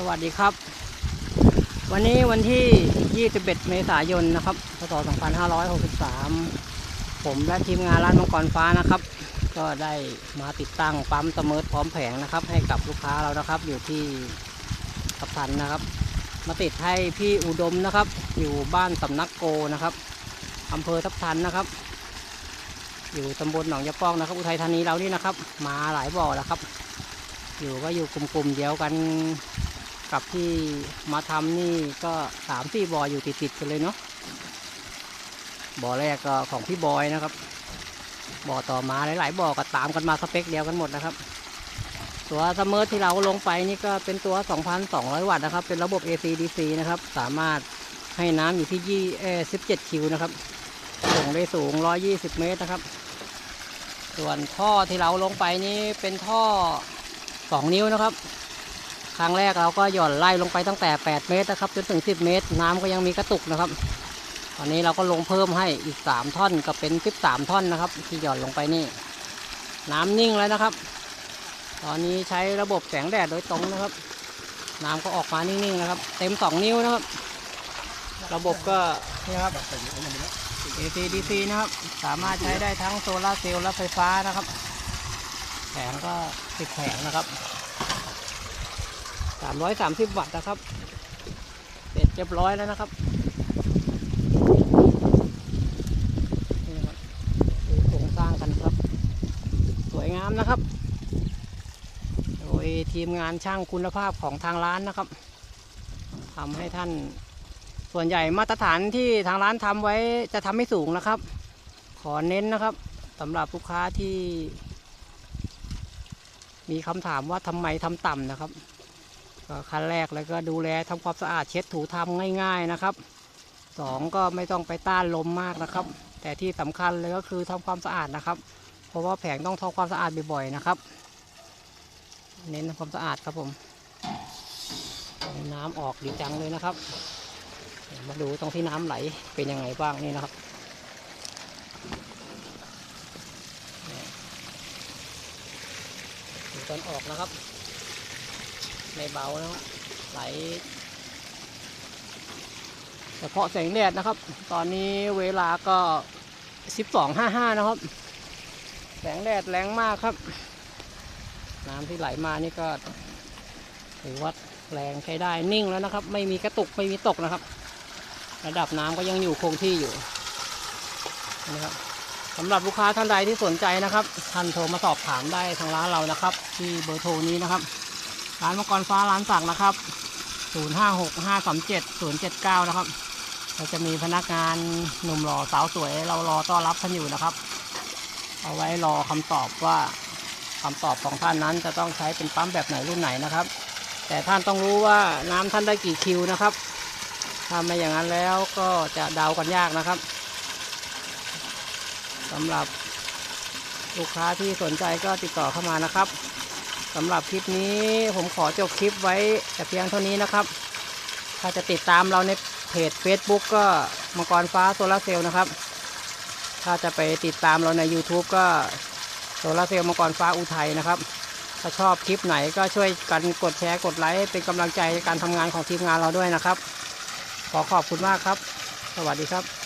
สวัสดีครับ วันนี้วันที่ 21 เมษายนนะครับพศ2563 ผมและทีมงานร้านมังกรฟ้านะครับ ก็ได้มาติดตั้งปั๊มเสมอพร้อมแผงนะครับ ให้กับลูกค้าเรานะครับ อยู่ที่กัปตันนะครับ มาติดให้พี่อุดมนะครับ อยู่บ้านสำนักโกนะครับอำเภอทับทันนะครับ อยู่ตำบลหนองยะป้องนะครับ อุทัยธานีเรานี่นะครับ มาหลายบ่อแล้วครับ อยู่ก็อยู่กลุ่มๆเดียวกัน กับที่มาทำนี่ก็สามสี่บ่ออยู่ติดๆกันเลยเนาะบ่อแรกก็ของพี่บอยนะครับ บ่อต่อมาหลายๆบ่อก็ตามกันมาสเปคเดียวกันหมดนะครับ ตัวสมมร์ที่เราลงไปนี่ก็เป็นตัว 2,200 วัตต์นะครับ เป็นระบบ AC DC นะครับ สามารถให้น้ำอยู่ที่ยี่เอ17คิวนะครับ ส่งได้สูง 120 เมตรนะครับ ส่วนท่อที่เราลงไปนี้เป็นท่อ 2 นิ้วนะครับ ครั้งแรกเราก็หย่อนไล่ลงไปตั้งแต่ 8 เมตรนะครับจนถึง 10 เมตร น้ำก็ยังมีกระตุกนะครับ ตอนนี้เราก็ลงเพิ่มให้อีก 3 ท่อนก็เป็น 13 ท่อนนะครับ ที่หย่อนลงไปนี่ น้ำนิ่งแล้วนะครับ ตอนนี้ใช้ระบบแสงแดดโดยตรงนะครับ น้ำก็ออกมานิ่งๆนะครับ เต็ม 2 นิ้วนะครับ ระบบก็นี่ครับ AC DC นะครับ สามารถใช้ได้ทั้งโซลาร์เซลล์และไฟฟ้านะครับ แผงก็ติดแผงนะครับ 330วัตต์นะครับเสร็จเรียบร้อยแล้วนะครับนี่ครับดูโครงสร้างกันครับ สวยงามนะครับ โดยทีมงานช่างคุณภาพของทางร้านนะครับทำให้ท่านส่วนใหญ่มาตรฐานที่ทางร้านทำไว้จะทำไม่สูงนะครับ ขอเน้นนะครับสำหรับลูกค้าที่มีคำถามว่าทำไมทำต่ำนะครับ ก็ขั้นแรกเลยก็ดูแลทำความสะอาดเช็ดถูทำง่าย ๆนะครับสองก็ไม่ต้องไปต้านลมมากนะครับ แต่ที่สำคัญเลยก็คือทำความสะอาดนะครับ เพราะว่าแผงต้องทำความสะอาดบ่อยๆนะครับ เน้นทำความสะอาดครับผม น้ำออกดีจังเลยนะครับ มาดูตรงที่น้ำไหลเป็นยังไงบ้างนี่นะครับดูตอนออกนะครับ ไม่เบานะครับไหลเฉพาะแสงแดดนะครับ ตอนนี้เวลาก็ 12.55 นะครับ แสงแดดแรงมากครับ น้ำที่ไหลมานี่ก็ถือว่าแรงใช้ได้นิ่งแล้วนะครับ ไม่มีกระตุกไม่มีตกนะครับ ระดับน้ำก็ยังอยู่คงที่อยู่นะครับสำหรับลูกค้าท่านใดที่สนใจนะครับ ท่านโทรมาสอบถามได้ทางร้านเรานะครับ ที่เบอร์โทรนี้นะครับ ร้านมังกรฟ้าร้านสักนะครับ 056537 079 นะครับ เราจะมีพนักงานหนุ่มหล่อสาวสวย เรารอต้อนรับท่านอยู่นะครับ เอาไว้รอคำตอบว่าคำตอบของท่านนั้นจะต้องใช้เป็นปั๊มแบบไหนรุ่นไหนนะครับ แต่ท่านต้องรู้ว่าน้ำท่านได้กี่คิวนะครับ ถ้าไม่อย่างนั้นแล้วก็จะเดากันยากนะครับสำหรับลูกค้าที่สนใจก็ติดต่อเข้ามานะครับ สำหรับคลิปนี้ผมขอจบคลิปไว้แต่เพียงเท่านี้นะครับ ถ้าจะติดตามเราในเพจ Facebook ก็มังกรฟ้าโซลาร์เซลล์นะครับ ถ้าจะไปติดตามเราใน YouTube ก็โซลาร์เซลล์มังกรฟ้าอุทัยนะครับ ถ้าชอบคลิปไหนก็ช่วยกันกดแชร์กดไลค์เป็นกำลังใจในการทำงานของทีมงานเราด้วยนะครับ ขอขอบคุณมากครับ สวัสดีครับ